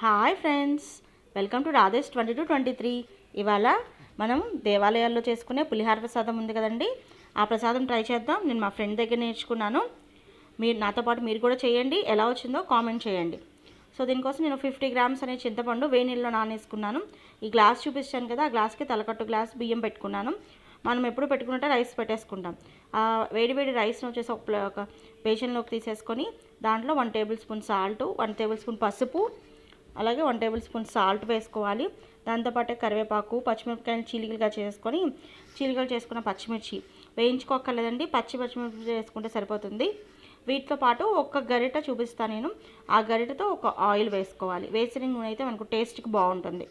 Hi friends. Welcome to Radhesh twenty two twenty three. ఇవాళ మనం దేవాలయాల్లో చేసుకునే పులిహార ప్రసాదం ఉంది కదండి. ఆ ప్రసాదం ట్రై చేద్దాం. నేను మా ఫ్రెండ్ దగ్గర నేర్చుకున్నాను. మీరు నాతో పాటు మీరు కూడా చేయండి. ఎలా వచ్చిందో కామెంట్ చేయండి. సో దీనికోసం నేను ఫిఫ్టీ గ్రామ్స్ అనే చింతపండు వేడి నీళ్ళలో నానేసుకున్నాను. ఈ గ్లాస్ చూపించాను కదా ఆ గ్లాస్కి తలకట్టు గ్లాస్ బియ్యం పెట్టుకున్నాను. మనం ఎప్పుడు పెట్టుకుంటే రైస్ పెట్టేసుకుంటాం. ఆ వేడి వేడి వచ్చేసి ఒక ఒక బేషన్లోకి తీసేసుకొని దాంట్లో one tablespoon salt one tablespoon పసుపు అలాగే వన్ టేబుల్ స్పూన్ సాల్ట్ వేసుకోవాలి. దాంతోపాటు కరివేపాకు పచ్చిమిరపకాయలు చీలికలుగా చేసుకొని చీలికలు చేసుకున్న పచ్చిమిర్చి వేయించుకోక్కర్లేదండి. పచ్చి పచ్చిమిర్చి వేసుకుంటే సరిపోతుంది. వీటితో పాటు ఒక్క గరిట చూపిస్తాను నేను. ఆ గరిటతో ఒక ఆయిల్ వేసుకోవాలి. వేసిన నూనె అయితే మనకు టేస్ట్కి బాగుంటుంది.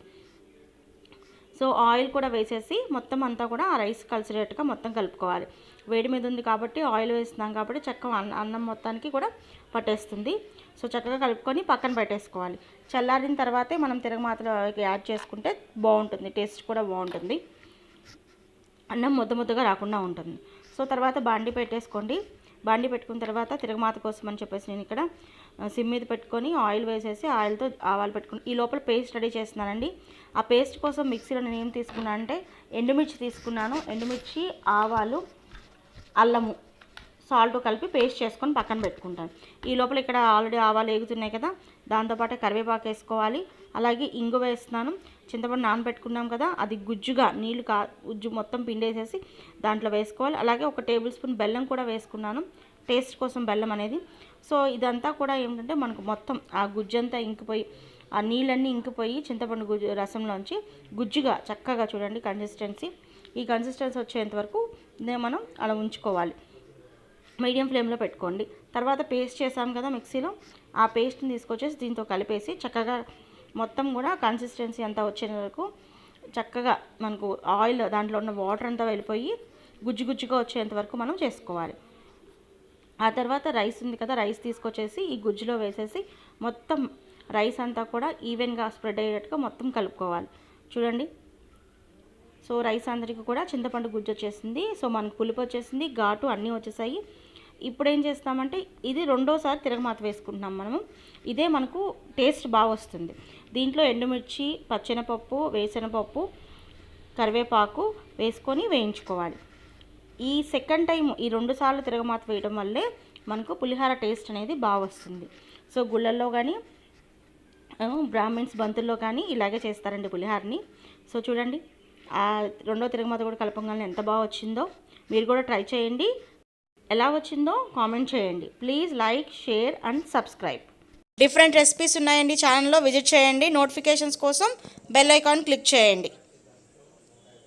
సో ఆయిల్ కూడా వేసేసి మొత్తం అంతా కూడా ఆ రైస్ కలిసేటట్టుగా మొత్తం కలుపుకోవాలి. వేడి మీద ఉంది కాబట్టి ఆయిల్ వేస్తున్నాం కాబట్టి చక్కగా అన్న అన్నం మొత్తానికి కూడా పట్టేస్తుంది. సో చక్కగా కలుపుకొని పక్కన పెట్టేసుకోవాలి. చల్లారిన తర్వాతే మనం తిరగమాతలో యాడ్ చేసుకుంటే బాగుంటుంది. టేస్ట్ కూడా బాగుంటుంది. అన్నం ముద్ద ముద్దగా రాకుండా ఉంటుంది. సో తర్వాత బాండి పెట్టేసుకోండి. బండి పెట్టుకున్న తర్వాత తిరగమాత కోసం అని చెప్పేసి నేను ఇక్కడ సిమ్ మీద పెట్టుకొని ఆయిల్ వేసేసి ఆయిల్తో ఆవాలు పెట్టుకుని ఈ లోపల పేస్ట్ రెడీ చేస్తున్నానండి. ఆ పేస్ట్ కోసం మిక్సీలో నేను ఏం తీసుకున్నాను అంటే ఎండుమిర్చి తీసుకున్నాను. ఎండుమిర్చి ఆవాలు అల్లము. సాల్ట్ కలిపి పేస్ట్ చేసుకొని పక్కన పెట్టుకుంటాను. ఈ లోపల ఇక్కడ ఆల్రెడీ ఆవాలు వేగుతున్నాయి కదా దాంతోపాటు కరివేపాకు వేసుకోవాలి. అలాగే ఇంగు వేస్తున్నాను. చింతపండు నానబెట్టుకున్నాం కదా అది గుజ్జుగా నీళ్ళు కా గుజ్జు మొత్తం పిండేసేసి దాంట్లో వేసుకోవాలి. అలాగే ఒక టేబుల్ స్పూన్ బెల్లం కూడా వేసుకున్నాను టేస్ట్ కోసం బెల్లం అనేది. సో ఇదంతా కూడా ఏమిటంటే మనకు మొత్తం ఆ గుజ్జంతా ఇంకిపోయి ఆ నీళ్ళన్నీ ఇంకిపోయి చింతపండు గుజ్జు రసంలోంచి గుజ్జుగా చక్కగా చూడండి కన్సిస్టెన్సీ ఈ కన్సిస్టెన్సీ వచ్చేంత వరకు మనం అలా ఉంచుకోవాలి. మీడియం ఫ్లేమ్లో పెట్టుకోండి. తర్వాత పేస్ట్ చేసాం కదా మిక్సీలో ఆ పేస్ట్ని తీసుకొచ్చేసి దీంతో కలిపేసి చక్కగా మొత్తం కూడా కన్సిస్టెన్సీ అంతా వచ్చే వరకు చక్కగా మనకు ఆయిల్ దాంట్లో ఉన్న వాటర్ అంతా వెళ్ళిపోయి గుజ్జు గుజ్జుగా వచ్చేంత వరకు మనం చేసుకోవాలి. ఆ తర్వాత రైస్ ఉంది కదా రైస్ తీసుకొచ్చేసి ఈ గుజ్జులో వేసేసి మొత్తం రైస్ అంతా కూడా ఈవెన్గా స్ప్రెడ్ అయ్యేటట్టుగా మొత్తం కలుపుకోవాలి. చూడండి. సో రైస్ అందరికీ కూడా చింతపండు గుజ్జు వచ్చేసింది. సో మనకు పులుపు వచ్చేసింది ఘాటు అన్నీ వచ్చేసాయి. ఇప్పుడు ఏం చేస్తామంటే ఇది రెండోసారి తిరగమాత వేసుకుంటున్నాం మనము. ఇదే మనకు టేస్ట్ బాగా వస్తుంది. దీంట్లో ఎండుమిర్చి పచ్చెనపప్పు వేసనపప్పు కరివేపాకు వేసుకొని వేయించుకోవాలి. ఈ సెకండ్ టైం ఈ రెండు సార్లు తిరగమాత వేయడం వల్లే మనకు పులిహార టేస్ట్ అనేది బాగా వస్తుంది. సో గుళ్ళల్లో కానీ బ్రాహ్మిన్స్ బంతుల్లో కానీ ఇలాగే చేస్తారండి పులిహారని. సో చూడండి ఆ రెండో తిరగమాత కూడా కలపంగానే ఎంత బాగా వచ్చిందో. మీరు కూడా ట్రై చేయండి. ఎలా వచ్చిందో కామెంట్ చేయండి. Please like share and subscribe. Different recipes ఉన్నాయండి ఛానల్లో. విజిట్ చేయండి. నోటిఫికేషన్స్ కోసం బెల్ ఐకాన్ క్లిక్ చేయండి.